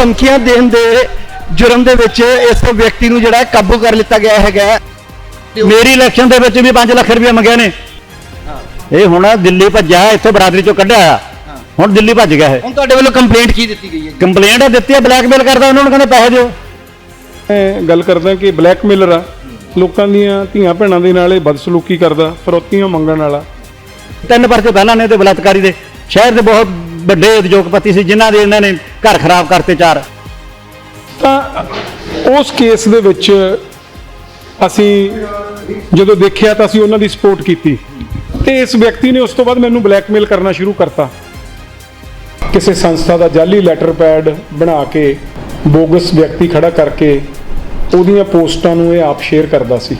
ਧਮਕੀਆਂ ਦੇਣ ਦੇ ਜੁਰਮ ਦੇ ਵਿੱਚ ਇਸ ਵਿਅਕਤੀ ਨੂੰ ਜਿਹੜਾ ਹੈ ਕਾਬੂ ਕਰ ਲਿੱਤਾ ਗਿਆ ਹੈਗਾ। ਹੈ। ਮੇਰੀ ਇਲੈਕਸ਼ਨ ਦੇ ਵਿੱਚ ਵੀ 5 ਲੱਖ ਰੁਪਏ ਮੰਗੇ ਨੇ। ਇਹ ਹੁਣ ਦਿੱਲੀ ਭੱਜਾ ਇੱਥੇ ਬਰਾਦਰੀ ਚੋਂ ਕੱਢਿਆ। ਹੁਣ ਦਿੱਲੀ ਭੱਜ ਗਿਆ ਇਹ। ਹੁਣ ਤੁਹਾਡੇ ਵੱਲੋਂ ਕੰਪਲੇਂਟ ਕੀ ਦਿੱਤੀ ਗਈ ਹੈ ਕੰਪਲੇਂਟ ਦਿੱਤੀ ਹੈ ਬਲੈਕਮੇਲ ਕਰਦਾ ਉਹਨਾਂ ਨੂੰ ਕਹਿੰਦੇ ਪੈਸੇ ਦਿਓ। ਗੱਲ ਕਰਦਾ ਕਿ ਬਲੈਕਮੇਲਰ ਆ ਲੋਕਾਂ ਦੀਆਂ ਧੀਆਂ ਭੈਣਾਂ ਦੇ ਨਾਲ ਇਹ ਬਦਸਲੂਕੀ ਕਰਦਾ ਫਰੋਤੀਆਂ ਮੰਗਣ ਵਾਲਾ। ਤਿੰਨ ਪਰਚੇ ਪਹਿਲਾਂ ਨੇ ਤੇ ਬਲਾਤਕਾਰੀ ਦੇ। ਸ਼ਹਿਰ ਦੇ ਬਹੁਤ ਵੱਡੇ ਉਦਯੋਗਪਤੀ ਸੀ, ਜਿਨ੍ਹਾਂ ਦੇ ਇਹਨਾਂ ਨੇ ਘਰ ਖਰਾਬ ਕਰਤੇ ਚਾਰ। ਤਾਂ ਉਸ ਕੇਸ ਦੇ ਵਿੱਚ ਅਸੀਂ ਜਦੋਂ ਦੇਖਿਆ ਤਾਂ ਅਸੀਂ ਉਹਨਾਂ ਦੀ ਸਪੋਰਟ ਕੀਤੀ ਤੇ ਇਸ ਵਿਅਕਤੀ ਨੇ ਉਸ ਤੋਂ ਬਾਅਦ ਮੈਨੂੰ ਬਲੈਕਮੇਲ ਕਰਨਾ ਸ਼ੁਰੂ ਕਰਤਾ। ਕਿਸੇ ਸੰਸਥਾ ਦਾ ਜਾਲੀ ਲੈਟਰ ਪੈਡ ਬਣਾ ਕੇ ਬੋਗਸ ਵਿਅਕਤੀ ਖੜਾ ਕਰਕੇ ਉਹਦੀਆਂ ਪੋਸਟਾਂ ਨੂੰ ਇਹ ਆਪ ਸ਼ੇਅਰ ਕਰਦਾ ਸੀ।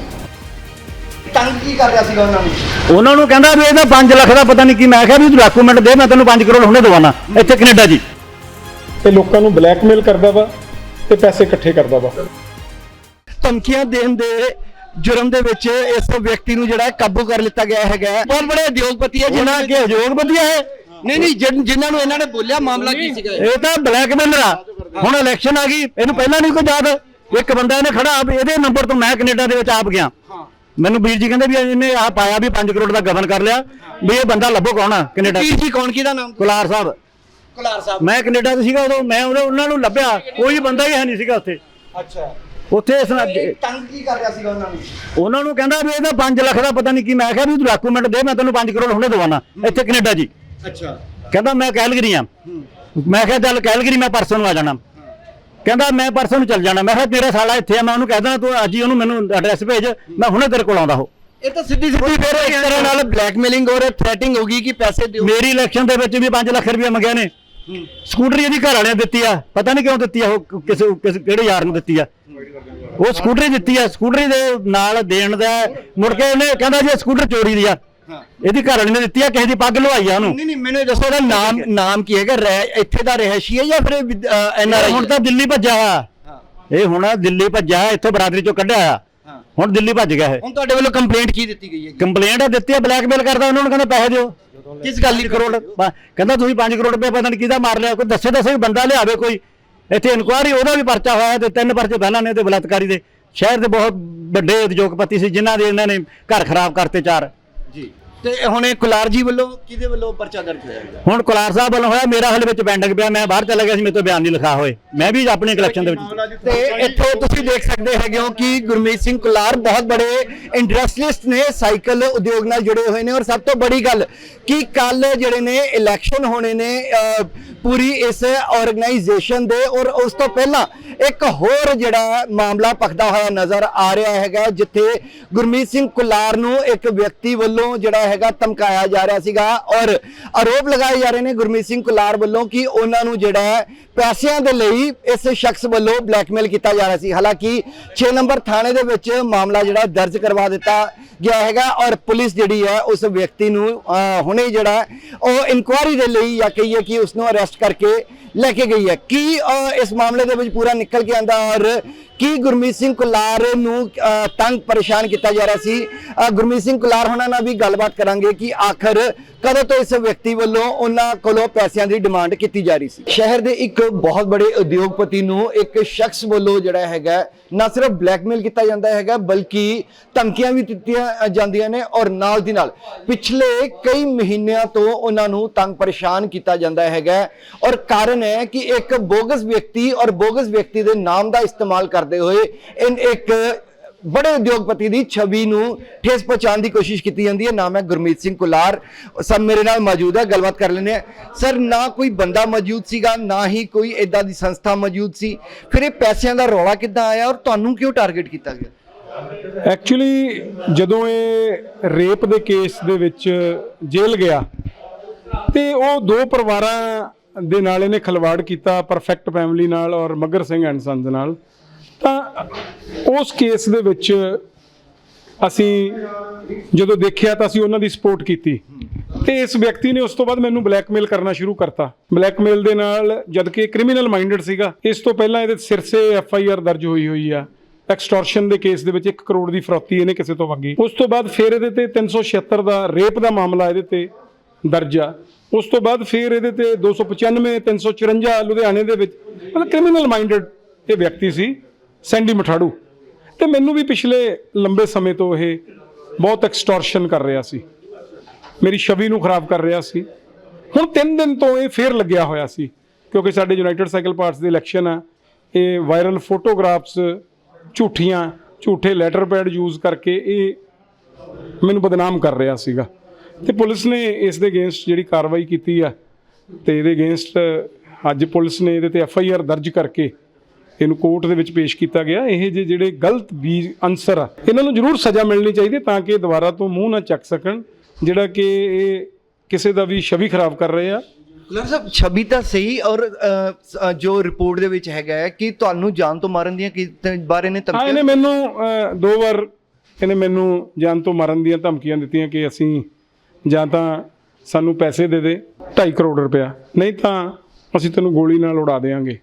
ਕਰ ਰਿਹਾ ਸੀਗਾ ਉਹਨਾਂ ਨੂੰ? ਉਹਨਾਂ ਨੂੰ ਕਹਿੰਦਾ ਵੀ ਇਹਦਾ 5 ਲੱਖ ਦਾ ਪਤਾ ਨਹੀਂ ਕੀ ਮੈਂ ਕਿਹਾ ਵੀ ਤੂੰ ਡਾਕੂਮੈਂਟ ਦੇ ਮੈਂ ਤੈਨੂੰ 5 ਕਰੋੜ ਹੁਣੇ ਦਵਾਨਾ। ਇੱਥੇ ਕੈਨੇਡਾ ਜੀ। ਇਹ ਲੋਕਾਂ ਨੂੰ ਬਲੈਕਮੇਲ ਕਰਦਾ ਵਾ ਤੇ ਪੈਸੇ ਇਕੱਠੇ ਕਰਦਾ ਵਾ। ਧਮਕੀਆਂ ਦੇਣ ਦੇ ਜੁਰਮ ਦੇ ਵਿੱਚ ਇਸ ਵਿਅਕਤੀ ਨੂੰ ਜਿਹੜਾ ਕਾਬੂ ਕਰ ਲਿੱਤਾ ਗਿਆ ਹੈਗਾ। ਬਹੁਤ ਬੜੇ ਉਦਯੋਗਪਤੀ ਹੈ ਉਹਨਾਂ ਕੇ ਉਦਯੋਗ ਵਧੀਆ ਹੈ ਨਹੀਂ ਨਹੀਂ ਜਿਨ- ਜਿਨ੍ਹਾਂ ਨੂੰ ਇਹਨਾਂ ਨੇ ਬੋਲਿਆ ਮਾਮਲਾ ਕੀ ਸੀਗਾ ਇਹ? ਇਹ ਤਾਂ ਬਲੈਕਮੇਲਰ ਆ। ਹੁਣ ਇਲੈਕਸ਼ਨ ਆ ਗਈ ਇਹਨੂੰ ਪਹਿਲਾਂ ਨਹੀਂ ਕੋਈ ਯਾਦ। ਇੱਕ ਬੰਦਾ ਇਹਨੇ ਖੜਾ ਇਹਦੇ ਨੰਬਰ ਤੋਂ ਮੈਂ ਕੈਨੇਡਾ ਦੇ ਵਿੱਚ ਆਪ ਗਿਆ। ਮੈਨੂੰ ਵੀਰ ਜੀ ਕਹਿੰਦੇ ਵੀ ਇਹਨੇ ਆ ਪਾਇਆ ਵੀ 5 ਕਰੋੜ ਦਾ ਗਵਨ ਕਰ ਲਿਆ ਵੀ ਇਹ ਬੰਦਾ ਲੱਭੋ ਕੌਣ ਆ ਕੈਨੇਡਾ ਵੀਰ ਜੀ ਕੌਣ ਕਿਹਦਾ ਨਾਮ? ਕੁਲਾਰ ਸਾਹਿਬ। ਕੁਲਾਰ ਸਾਹਿਬ। ਮੈਂ ਕੈਨੇਡਾ ਤੇ ਸੀਗਾ ਉਦੋਂ ਮੈਂ ਉਹਨਾਂ ਨੂੰ ਲੱਭਿਆ ਕੋਈ ਬੰਦਾ ਹੀ ਹੈ ਨਹੀਂ ਸੀਗਾ ਉੱਥੇ। ਅੱਛਾ। ਉੱਥੇ ਇਸ ਨਾਲ ਤੰਗ ਕੀ ਕਰ ਰਿਹਾ ਸੀਗਾ ਉਹਨਾਂ ਨੂੰ? ਉਹਨਾਂ ਨੂੰ ਕਹਿੰਦਾ ਵੀ ਇਹਦਾ 5 ਲੱਖ ਦਾ ਪਤਾ ਨਹੀਂ ਕੀ ਮੈਂ ਕਿਹਾ ਵੀ ਤੂੰ ਡਾਕੂਮੈਂਟ ਦੇ ਮੈਂ ਤੈਨੂੰ 5 ਕਰੋੜ ਹੁਣੇ ਦਵਾਨਾ ਇੱਥੇ ਕੈਨੇਡਾ ਜੀ। ਅੱਛਾ। ਕਹਿੰਦਾ ਮੈਂ ਕੈਲਗਰੀ ਆ। ਮੈਂ ਕਿਹਾ ਚੱਲ ਕੈਲਗਰੀ ਮੈਂ ਪਰਸੋਂ ਨੂੰ ਆ ਜਾਣਾ। ਕਹਿੰਦਾ ਮੈਂ ਪਰਸੋਂ ਨੂੰ ਚੱਲ ਜਾਣਾ। ਮੈਂ ਕਿਹਾ ਤੇਰਾ ਸਾਲਾ ਇੱਥੇ ਆ ਮੈਂ ਉਹਨੂੰ ਕਹਿ ਦੇਣਾ ਤੂੰ ਅੱਜ ਹੀ ਉਹਨੂੰ ਮੈਨੂੰ ਐਡਰੈਸ ਭੇਜ। ਮੈਂ ਹੁਣੇ ਤੇਰੇ ਕੋਲ ਆਉਂਦਾ ਉਹ ਇਹ ਤਾਂ ਸਿੱਧੀ ਸਿੱਧੀ ਫਿਰ ਇੱਕ ਤਰ੍ਹਾਂ ਨਾਲ ਬਲੈਕਮੇਲਿੰਗ ਔਰ ਥ੍ਰੈਟਿੰਗ ਹੋਗੀ ਕਿ ਪੈਸੇ ਦਿਓ। ਮੇਰੀ ਇਲੈਕਸ਼ਨ ਦੇ ਵਿੱਚ ਵੀ 5 ਲੱਖ ਰੁਪਏ ਮੰਗਿਆ ਨੇ। ਸਕੂਟਰੀ ਇਹਦੀ ਘਰ ਵਾਲਿਆਂ ਨੇ ਦਿੱਤੀ ਆ। ਪਤਾ ਨਹੀਂ ਕਿਉਂ ਦਿੱਤੀ ਆ ਉਹ ਕਿਸੇ ਕਿਸੇ ਕਿਹੜੇ ਯਾਰ ਨੂੰ ਦਿੱਤੀ ਆ। ਉਹ ਸਕੂਟਰੀ ਦਿੱਤੀ ਆ। ਸਕੂਟਰੀ ਦੇ ਨਾਲ ਦੇਣ ਦਾ ਮੁੜ ਕੇ ਉਹਨੇ ਕਹਿੰਦਾ ਜੀ ਸਕੂਟਰ ਚੋਰੀ ਦੀ ਆ। ਇਹਦੀ ਘਰ ਵਾਲੀ ਨੇ ਦਿੱਤੀ ਆ ਕਿਸੇ ਦੀ ਪੱਗ ਲਵਾਈ ਆ ਉਹਨੂੰ। ਨਹੀਂ ਨਹੀਂ ਮੈਨੂੰ ਇਹ ਦੱਸੋ ਇਹਦਾ ਨਾਮ ਨਾਮ ਕੀ ਹੈਗਾ? ਰਹਿ- ਇੱਥੇ ਦਾ ਰਹਿਸ਼ੀ ਹੈ ਜਾਂ ਫਿਰ ਐਨ ਆਰ ਆਈ ਹੁਣ ਤਾਂ ਦਿੱਲੀ ਭੱਜਾ ਆ ਇਹ ਹੁਣ ਦਿੱਲੀ ਭੱਜਾ ਇੱਥੇ ਬਰਾਦਰੀ ਚੋਂ ਕੱਢਿਆ ਆ ਹੁਣ ਦਿੱਲੀ ਭੱਜ ਗਿਆ ਇਹ। ਹੁਣ ਤੁਹਾਡੇ ਵੱਲੋਂ ਕੰਪਲੇਂਟ ਕੀ ਦਿੱਤੀ ਗਈ ਹੈ ਕੰਪਲੇਂਟ ਦਿੱਤੀ ਆ ਬਲੈਕਮੇਲ ਕਰਦਾ ਉਹਨਾਂ ਨੂੰ ਕਹਿੰਦਾ ਪੈਸੇ ਦਿਓ। ਕਿਸ ਗੱਲ ਦੀ ਕਰੋੜ ਕਹਿੰਦਾ ਤੁਸੀਂ 5 ਕਰੋੜ ਰੁਪਏ ਪਤਾ ਨਹੀਂ ਕਿਹਦਾ ਮਾਰ ਲਿਆ ਕੋਈ ਦੱਸੇ ਦੱਸੇ ਬੰਦਾ ਲਿਆਵੇ ਕੋਈ। ਇੱਥੇ ਇਨਕੁਆਰੀ ਉਹਦਾ ਵੀ ਪਰਚਾ ਹੋਇਆ ਤੇ ਤਿੰਨ ਪਰਚੇ ਪਹਿਲਾਂ ਨੇ ਤੇ ਬਲਾਤਕਾਰੀ ਦੇ। ਸ਼ਹਿਰ ਦੇ ਬਹੁਤ ਵੱਡੇ ਉਦਯੋਗਪਤੀ ਸੀ ਜਿਨ੍ਹਾਂ ਦੇ ਇਹਨਾਂ ਨੇ ਘਰ ਖਰਾਬ ਕਰਤੇ ਚਾਰ। ਜੀ। ਤੇ ਹੁਣ ਇਹ ਕੁਲਾਰ ਜੀ ਵੱਲੋਂ ਕਿਹਦੇ ਵੱਲੋਂ ਪਰਚਾ ਦਰਜ ਹੋਇਆ? ਹੁਣ ਕੁਲਾਰ ਸਾਹਿਬ ਵੱਲੋਂ ਹੋਇਆ ਮੇਰਾ ਹਲੇ ਵਿੱਚ ਪੈਂਡਿੰਗ ਪਿਆ ਮੈਂ ਬਾਹਰ ਚਲਾ ਗਿਆ ਸੀ ਮੇਰੇ ਤੋਂ ਬਿਆਨ ਨਹੀਂ ਲਿਖਾ ਹੋਏ। ਮੈਂ ਵੀ ਆਪਣੀ ਕਲੈਕਸ਼ਨ ਦੇ ਵਿੱਚ ਤੇ ਇੱਥੇ ਤੁਸੀਂ ਦੇਖ ਸਕਦੇ ਹੈਗੇ ਹੋ ਕਿ ਗੁਰਮੀਤ ਸਿੰਘ ਕੁਲਾਰ ਬਹੁਤ ਬੜੇ ਇੰਡਸਟਰੀਲਿਸਟ ਨੇ ਸਾਈਕਲ ਉਦਯੋਗ ਨਾਲ ਜੁੜੇ ਹੋਏ ਨੇ। ਔਰ ਸਭ ਤੋਂ ਬੜੀ ਗੱਲ ਕਿ ਕੱਲ ਜਿਹੜੇ ਨੇ ਇਲੈਕਸ਼ਨ ਹੋਣੇ ਨੇ ਪੂਰੀ ਇਸ ਆਰਗੇਨਾਈਜੇਸ਼ਨ ਦੇ। ਔਰ ਉਸ ਤੋਂ ਪਹਿਲਾਂ ਇੱਕ ਹੋਰ ਜਿਹੜਾ ਮਾਮਲਾ ਪਖਦਾ ਹੋਇਆ ਨਜ਼ਰ ਆ ਰਿਹਾ ਹੈਗਾ ਜਿੱਥੇ ਗੁਰਮੀਤ ਸਿੰਘ ਕੁਲਾਰ ਨੂੰ ਇੱਕ ਵਿਅਕਤੀ ਵੱਲੋਂ ਜਿਹੜਾ ਹੈਗਾ ਧਮਕਾਇਆ ਜਾ ਰਿਹਾ ਸੀਗਾ ਔਰ ਆਰੋਪ ਲਗਾਏ ਜਾ ਰਹੇ ਨੇ ਗੁਰਮੀਤ ਸਿੰਘ ਕੁਲਾਰ ਵੱਲੋਂ ਕਿ ਉਹਨਾਂ ਨੂੰ ਜਿਹੜਾ ਹੈ ਪੈਸਿਆਂ ਦੇ ਲਈ ਇਸ ਸ਼ਖਸ ਵੱਲੋਂ ਬਲੈਕਮੇਲ ਕੀਤਾ ਜਾ ਰਿਹਾ ਸੀ। ਹਾਲਾਂਕਿ 6 ਨੰਬਰ ਥਾਣੇ ਦੇ ਵਿੱਚ ਮਾਮਲਾ ਜਿਹੜਾ ਦਰਜ ਕਰਵਾ ਦਿੱਤਾ ਗਿਆ ਹੈਗਾ ਔਰ ਪੁਲਿਸ ਜਿਹੜੀ ਹੈ ਉਸ ਵਿਅਕਤੀ ਨੂੰ ਅਹ, ਹੁਣੇ ਜਿਹੜਾ ਉਹ ਇਨਕੁਆਇਰੀ ਦੇ ਲਈ ਜਾਂ ਕਹੀਏ ਕਿ ਉਸ ਨੂੰ ਅਰੈਸਟ ਕਰਕੇ ਲੈ ਕੇ ਗਈ ਹੈ। ਕੀ ਇਸ ਮਾਮਲੇ ਦੇ ਵਿੱਚ ਪੂਰਾ ਨਿਕਲ ਕੇ ਆਂਦਾ ਔਰ ਕੀ ਗੁਰਮੀਤ ਸਿੰਘ ਕੁਲਾਰ ਨੂੰ ਤੰਗ ਪਰੇਸ਼ਾਨ ਕੀਤਾ ਜਾ ਰਿਹਾ ਸੀ? ਗੁਰਮੀਤ ਸਿੰਘ ਕੁਲਾਰ, ਹੋਣਾ ਨਾਲ ਵੀ ਗੱਲਬਾਤ ਕਰਾਂਗੇ ਕਿ ਆਖਰ ਕਦੋਂ ਤੋਂ ਇਸ ਵਿਅਕਤੀ ਵੱਲੋਂ ਉਹਨਾਂ ਕੋਲੋਂ ਪੈਸਿਆਂ ਦੀ ਡਿਮਾਂਡ ਕੀਤੀ ਜਾ ਰਹੀ ਸੀ? ਸ਼ਹਿਰ ਦੇ ਇੱਕ ਬਹੁਤ ਬੜੇ ਉਦਯੋਗਪਤੀ ਨੂੰ ਇੱਕ ਸ਼ਖਸ ਵੱਲੋਂ ਜਿਹੜਾ ਹੈਗਾ, ਨਾ ਸਿਰਫ ਬਲੈਕਮੇਲ ਕੀਤਾ ਜਾਂਦਾ ਹੈਗਾ, ਬਲਕਿ ਧਮਕੀਆਂ ਵੀ ਦਿੱਤੀਆਂ ਜਾਂਦੀਆਂ ਨੇ ਔਰ ਨਾਲ ਦੀ ਨਾਲ ਪਿਛਲੇ ਕਈ ਮਹੀਨਿਆਂ ਤੋਂ ਉਹਨਾਂ ਨੂੰ ਤੰਗ ਪਰੇਸ਼ਾਨ ਕੀਤਾ ਜਾਂਦਾ ਹੈਗਾ। ਔਰ ਕਾਰਨ ਹੈ ਕਿ ਇੱਕ ਬੋਗਸ ਵਿਅਕਤੀ ਔਰ ਬੋਗਸ ਵਿਅਕਤੀ ਦੇ ਨਾਮ ਦਾ ਇਸਤੇਮਾਲ ਕਰਦੇ ਹੋਏ, ਇਨ ਇੱਕ ਬੜੇ ਉਦਯੋਗਪਤੀ ਦੀ ਛਵੀ ਨੂੰ ਠੇਸ ਪਹੁੰਚਾਉਣ ਦੀ ਕੋਸ਼ਿਸ਼ ਕੀਤੀ ਜਾਂਦੀ ਹੈ। ਨਾਮ ਹੈ ਗੁਰਮੀਤ ਸਿੰਘ ਕੁਲਾਰ। ਸਭ ਮੇਰੇ ਨਾਲ ਮੌਜੂਦ ਹੈ। ਗੱਲਬਾਤ ਕਰ ਲੈਂਦੇ ਆ ਸਰ, ਨਾ ਕੋਈ ਬੰਦਾ ਮੌਜੂਦ ਸੀਗਾ, ਨਾ ਹੀ ਕੋਈ ਇਦਾਂ ਦੀ ਸੰਸਥਾ ਮੌਜੂਦ ਸੀ। ਫਿਰ ਇਹ ਪੈਸਿਆਂ ਦਾ ਰੌਲਾ ਕਿੱਦਾਂ ਆਇਆ ਔਰ ਤੁਹਾਨੂੰ ਕਿਉਂ ਟਾਰਗੇਟ ਕੀਤਾ ਗਿਆ? ਐਕਚੁਅਲੀ ਜਦੋਂ ਇਹ ਰੇਪ ਦੇ ਕੇਸ ਦੇ ਵਿੱਚ ਜੇਲ੍ਹ ਗਿਆ, ਤੇ ਉਹ ਦੋ ਪਰਿਵਾਰਾਂ ਦੇ ਨਾਲ ਇਹਨੇ ਖਲਵਾੜ ਕੀਤਾ ਪਰਫੈਕਟ ਫੈਮਿਲੀ ਨਾਲ ਔਰ ਮਗਰ ਸਿੰਘ ਐਂਡ ਸੰਸ ਨਾਲ। ਤਾਂ ਉਸ ਕੇਸ ਦੇ ਵਿੱਚ ਅਸੀਂ ਜਦੋਂ ਦੇਖਿਆ ਤਾਂ ਅਸੀਂ ਉਹਨਾਂ ਦੀ ਸਪੋਰਟ ਕੀਤੀ। ਤੇ ਇਸ ਵਿਅਕਤੀ ਨੇ ਉਸ ਤੋਂ ਬਾਅਦ ਮੈਨੂੰ ਬਲੈਕਮੇਲ ਕਰਨਾ ਸ਼ੁਰੂ ਕਰਤਾ। ਬਲੈਕਮੇਲ ਦੇ ਨਾਲ ਜਦਕਿ ਕ੍ਰਿਮੀਨਲ ਮਾਈਂਡਡ ਸੀਗਾ। ਇਸ ਤੋਂ ਪਹਿਲਾਂ ਇਹਦੇ ਸਿਰਸੇ ਐਫ ਆਈ ਆਰ ਦਰਜ ਹੋਈ ਹੋਈ ਆ। ਐਕਸਟੋਰਸ਼ਨ ਦੇ ਕੇਸ ਦੇ ਵਿੱਚ 1 ਕਰੋੜ ਦੀ ਫਰੋਤੀ ਇਹਨੇ ਕਿਸੇ ਤੋਂ ਮੰਗੀ। ਉਸ ਤੋਂ ਬਾਅਦ ਫਿਰ ਇਹਦੇ ਤੇ 376 ਦਾ ਰੇਪ ਦਾ ਮਾਮਲਾ ਇਹਦੇ ਤੇ ਦਰਜ ਆ। ਉਸ ਤੋਂ ਬਾਅਦ ਫਿਰ ਇਹਦੇ ਤੇ 295 354 ਲੁਧਿਆਣੇ ਦੇ ਵਿੱਚ ਮਤਲਬ ਕ੍ਰਿਮੀਨਲ ਮਾਈਂਡਡ ਇਹ ਵਿਅਕਤੀ ਸੀ। ਸੈਂਡੀ ਮਠਾੜੂ। ਤੇ ਮੈਨੂੰ ਵੀ ਪਿਛਲੇ ਲੰਬੇ ਸਮੇਂ ਤੋਂ ਇਹ ਬਹੁਤ ਐਕਸਟੋਰਸ਼ਨ ਕਰ ਰਿਹਾ ਸੀ। ਮੇਰੀ ਛਵੀ ਨੂੰ ਖਰਾਬ ਕਰ ਰਿਹਾ ਸੀ। ਹੁਣ 3 ਦਿਨ ਤੋਂ ਇਹ ਫੇਰ ਲੱਗਿਆ ਹੋਇਆ ਸੀ, ਕਿਉਂਕਿ ਸਾਡੇ ਯੂਨਾਈਟਿਡ ਸਾਈਕਲ ਪਾਰਟਸ ਦੀ ਇਲੈਕਸ਼ਨ ਆ। ਇਹ ਵਾਇਰਲ ਫੋਟੋਗ੍ਰਾਫਸ ਝੂਠੀਆਂ, ਝੂਠੇ ਲੈਟਰ ਪੈਡ ਯੂਜ਼ ਕਰਕੇ ਇਹ ਮੈਨੂੰ ਬਦਨਾਮ ਕਰ ਰਿਹਾ ਸੀਗਾ। ਤੇ ਪੁਲਿਸ ਨੇ ਇਸ ਦੇ ਅਗੇਂਸਟ ਜਿਹੜੀ ਕਾਰਵਾਈ ਕੀਤੀ ਆ, ਤੇ ਇਹਦੇ ਅਗੇਂਸਟ ਅੱਜ ਪੁਲਿਸ ਨੇ ਇਹਦੇ ਤੇ ਐਫ ਆਈ ਆਰ ਦਰਜ ਕਰਕੇ ਇਹਨੂੰ ਕੋਰਟ ਦੇ ਵਿੱਚ ਪੇਸ਼ ਕੀਤਾ ਗਿਆ। ਇਹ ਜਿਹੇ ਜਿਹੜੇ ਗਲਤ ਬੀਜ ਅਨਸਰ ਆ ਇਹਨਾਂ ਨੂੰ ਜ਼ਰੂਰ ਸਜ਼ਾ ਮਿਲਣੀ ਚਾਹੀਦੀ ਤਾਂ ਕਿ ਦੁਬਾਰਾ ਤੋਂ ਮੂੰਹ ਨਾ ਚੱਕ ਸਕਣ ਜਿਹੜਾ ਕਿ ਇਹ ਕਿਸੇ ਦਾ ਵੀ ਛਵੀ ਖਰਾਬ ਕਰ ਰਹੇ ਆ। ਗੁਲਾਮ ਸਾਹਿਬ ਛਵੀ ਤਾਂ ਸਹੀ ਔਰ ਜੋ ਰਿਪੋਰਟ ਦੇ ਵਿੱਚ ਹੈਗਾ ਹੈ ਕਿ ਤੁਹਾਨੂੰ ਜਾਨ ਤੋਂ ਮਾਰਨ ਦੀਆਂ ਕੀ ਬਾਰੇ ਨੇ ਧਮਕੀਆਂ ਇਹਨੇ ਮੈਨੂੰ ਦੋ ਵਾਰ ਇਹਨੇ ਮੈਨੂੰ ਜਾਨ ਤੋਂ ਮਾਰਨ ਦੀਆਂ ਧਮਕੀਆਂ ਦਿੱਤੀਆਂ ਕਿ ਅਸੀਂ ਜਾਂ ਤਾਂ ਸਾਨੂੰ ਪੈਸੇ ਦੇ ਦੇ 2.5 ਕਰੋੜ ਰੁਪਇਆ। ਨਹੀਂ ਤਾਂ ਅਸੀਂ ਤੈਨੂੰ ਗੋਲੀ ਨਾਲ ਉਡਾ ਦੇਵਾਂਗੇ।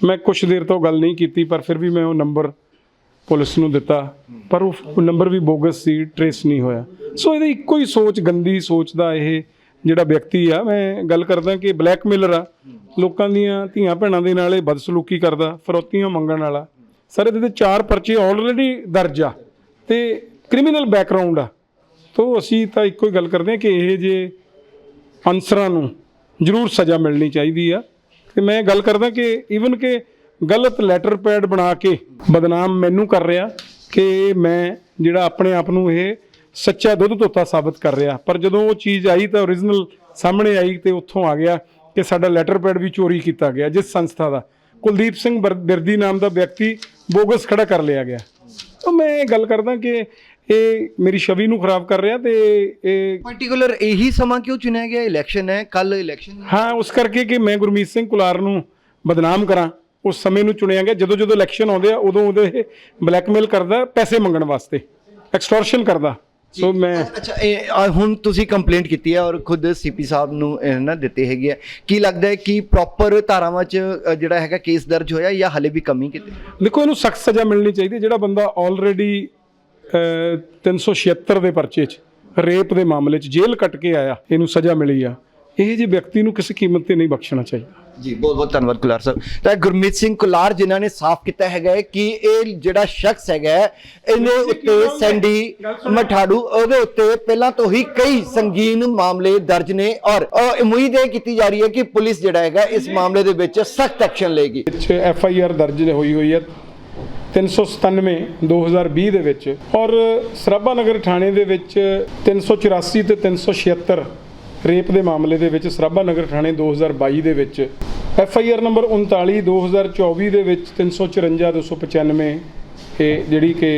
ਮੈਂ ਕੁਝ ਦੇਰ ਤੋਂ ਗੱਲ ਨਹੀਂ ਕੀਤੀ, ਪਰ ਫਿਰ ਵੀ ਮੈਂ ਉਹ ਨੰਬਰ ਪੁਲਿਸ ਨੂੰ ਦਿੱਤਾ। ਪਰ ਉਹ ਨੰਬਰ ਵੀ ਬੋਗਸ ਸੀ ਟਰੇਸ ਨਹੀਂ ਹੋਇਆ। ਸੋ ਇਹਦੀ ਇੱਕੋ ਹੀ ਸੋਚ, ਗੰਦੀ ਸੋਚ ਦਾ ਇਹ ਜਿਹੜਾ ਵਿਅਕਤੀ ਆ, ਮੈਂ ਗੱਲ ਕਰਦਾ ਕਿ ਬਲੈਕਮੇਲਰ ਆ। ਲੋਕਾਂ ਦੀਆਂ ਧੀਆਂ ਭੈਣਾਂ ਦੇ ਨਾਲ ਇਹ ਬਦਸਲੂਕੀ ਕਰਦਾ, ਫਰੋਤੀਆਂ ਮੰਗਣ ਵਾਲਾ। ਸਰ ਇਹਦੇ ਤੇ ਚਾਰ ਪਰਚੇ ਆਲਰੇਡੀ ਦਰਜ ਆ ਤੇ ਕ੍ਰਿਮੀਨਲ ਬੈਕਗ੍ਰਾਉਂਡ ਆ। ਤੋ ਅਸੀਂ ਤਾਂ ਇੱਕੋ ਹੀ ਗੱਲ ਕਰਦੇ ਹਾਂ ਕਿ ਇਹ ਜੇ ਅਨਸਰਾਂ ਨੂੰ ਜ਼ਰੂਰ ਸਜ਼ਾ ਮਿਲਣੀ ਚਾਹੀਦੀ ਆ। ਤੇ ਮੈਂ ਗੱਲ ਕਰਦਾ ਕਿ ਈਵਨ ਕਿ ਗਲਤ ਲੈਟਰ ਪੈਡ ਬਣਾ ਕੇ ਬਦਨਾਮ ਮੈਨੂੰ ਕਰ ਰਿਹਾ ਕਿ ਮੈਂ ਜਿਹੜਾ ਆਪਣੇ ਆਪ ਨੂੰ ਇਹ ਸੱਚਾ ਦੁੱਧ ਧੋਤਾ ਸਾਬਤ ਕਰ ਰਿਹਾ। ਪਰ ਜਦੋਂ ਉਹ ਚੀਜ਼ ਆਈ ਤਾਂ ਓਰੀਜਨਲ ਸਾਹਮਣੇ ਆਈ ਤੇ ਉੱਥੋਂ ਆ ਗਿਆ ਕਿ ਸਾਡਾ ਲੈਟਰ ਪੈਡ ਵੀ ਚੋਰੀ ਕੀਤਾ ਗਿਆ ਜਿਸ ਸੰਸਥਾ ਦਾ। ਕੁਲਦੀਪ ਸਿੰਘ ਬਰ- ਬਿਰਦੀ ਨਾਮ ਦਾ ਵਿਅਕਤੀ ਬੋਗਸ ਖੜਾ ਕਰ ਲਿਆ ਗਿਆ। ਤਾਂ ਮੈਂ ਇਹ ਗੱਲ ਕਰਦਾ ਕਿ ਇਹ ਮੇਰੀ ਛਵੀ ਨੂੰ ਖਰਾਬ ਕਰ ਰਿਹਾ ਤੇ ਇਹ ਪਾਰਟਿਕੂਲਰ ਇਹੀ ਸਮਾਂ ਕਿਉਂ ਚੁਣਿਆ ਗਿਆ? ਇਲੈਕਸ਼ਨ ਹੈ ਕੱਲ ਇਲੈਕਸ਼ਨ ਹਾਂ। ਉਸ ਕਰਕੇ ਕਿ ਮੈਂ ਗੁਰਮੀਤ ਸਿੰਘ ਕੁਲਾਰ ਨੂੰ ਬਦਨਾਮ ਕਰਾਂ। ਉਸ ਸਮੇਂ ਨੂੰ ਚੁਣਿਆ ਗਿਆ। ਜਦੋਂ ਜਦੋਂ ਇਲੈਕਸ਼ਨ ਆਉਂਦੇ ਆ ਉਦੋਂ ਉਹਦੇ ਬਲੈਕਮੇਲ ਕਰਦਾ ਪੈਸੇ ਮੰਗਣ ਵਾਸਤੇ ਐਕਸਟੋਰਸ਼ਨ ਕਰਦਾ। ਸੋ ਮੈਂ ਅੱਛਾ ਇਹ ਹੁਣ ਤੁਸੀਂ ਕੰਪਲੇਂਟ ਕੀਤੀ ਹੈ ਔਰ ਖੁਦ ਸੀਪੀ ਸਾਹਿਬ ਨੂੰ ਨਾ ਦਿੱਤੇ ਹੈਗੇ ਆ। ਕੀ ਲੱਗਦਾ ਹੈ ਕਿ ਪ੍ਰੋਪਰ ਧਾਰਾਵਾਂ 'ਚ ਜਿਹੜਾ ਹੈਗਾ ਕੇਸ ਦਰਜ ਹੋਇਆ ਜਾਂ ਹਲੇ ਵੀ ਕਮੀ ਕਿਤੇ? ਦੇਖੋ ਇਹਨੂੰ ਸਖਤ ਸਜ਼ਾ ਮਿਲਣੀ ਚਾਹੀਦੀ ਹੈ। ਜਿਹੜਾ ਬੰਦਾ ਆਲਰੇਡੀ 376 ਦੇ ਪਰਚੇ 'ਚ ਰੇਪ ਦੇ ਮਾਮਲੇ 'ਚ ਜੇਲ੍ਹ ਕੱਟ ਕੇ ਆਇਆ ਇਹਨੂੰ ਸਜ਼ਾ ਮਿਲੀ ਆ। ਇਹ ਜਿਹੇ ਵਿਅਕਤੀ ਨੂੰ ਕਿਸੇ ਕੀਮਤ ਤੇ ਨਹੀਂ ਬਖਸ਼ਣਾ ਚਾਹੀਦਾ। ਜੀ ਬਹੁਤ ਬਹੁਤ ਧੰਨਵਾਦ ਕੁਲਾਰ ਸਾਹਿਬ। ਤਾਂ ਗੁਰਮੀਤ ਸਿੰਘ ਕੁਲਾਰ ਜਿਨ੍ਹਾਂ ਨੇ ਸਾਫ਼ ਕੀਤਾ ਹੈਗਾ ਹੈ ਕਿ ਇਹ ਜਿਹੜਾ ਸ਼ਖਸ ਹੈਗਾ ਹੈ, ਇਹਦੇ ਉੱਤੇ ਸੈਂਡੀ ਮਠਾੜੂ ਉਹਦੇ ਉੱਤੇ ਪਹਿਲਾਂ ਤੋਂ ਹੀ ਕਈ ਸੰਗੀਨ ਮਾਮਲੇ ਦਰਜ ਨੇ ਔਰ ਅ, ਉਮੀਦ ਇਹ ਕੀਤੀ ਜਾ ਰਹੀ ਹੈ ਕਿ ਪੁਲਿਸ ਜਿਹੜਾ ਹੈਗਾ ਇਸ ਮਾਮਲੇ ਦੇ ਵਿੱਚ ਸਖਤ ਐਕਸ਼ਨ ਲਏਗੀ। ਵਿੱਚ ਐਫ ਆਈ ਆਰ ਦਰਜ ਹੋਈ ਹੋਈ ਹੈ। 397 2020 ਦੇ ਵਿੱਚ ਔਰ ਸਰਾਭਾ ਨਗਰ ਥਾਣੇ ਦੇ ਵਿੱਚ 384 ਤੇ 376 ਰੇਪ ਦੇ ਮਾਮਲੇ ਦੇ ਵਿੱਚ ਸਰਾਭਾ ਨਗਰ ਥਾਣੇ 2022 ਦੇ ਵਿੱਚ ਐਫ ਆਈ ਆਰ ਨੰਬਰ 39 2024 ਦੇ ਵਿੱਚ 354 295 ਇਹ ਜਿਹੜੀ ਕਿ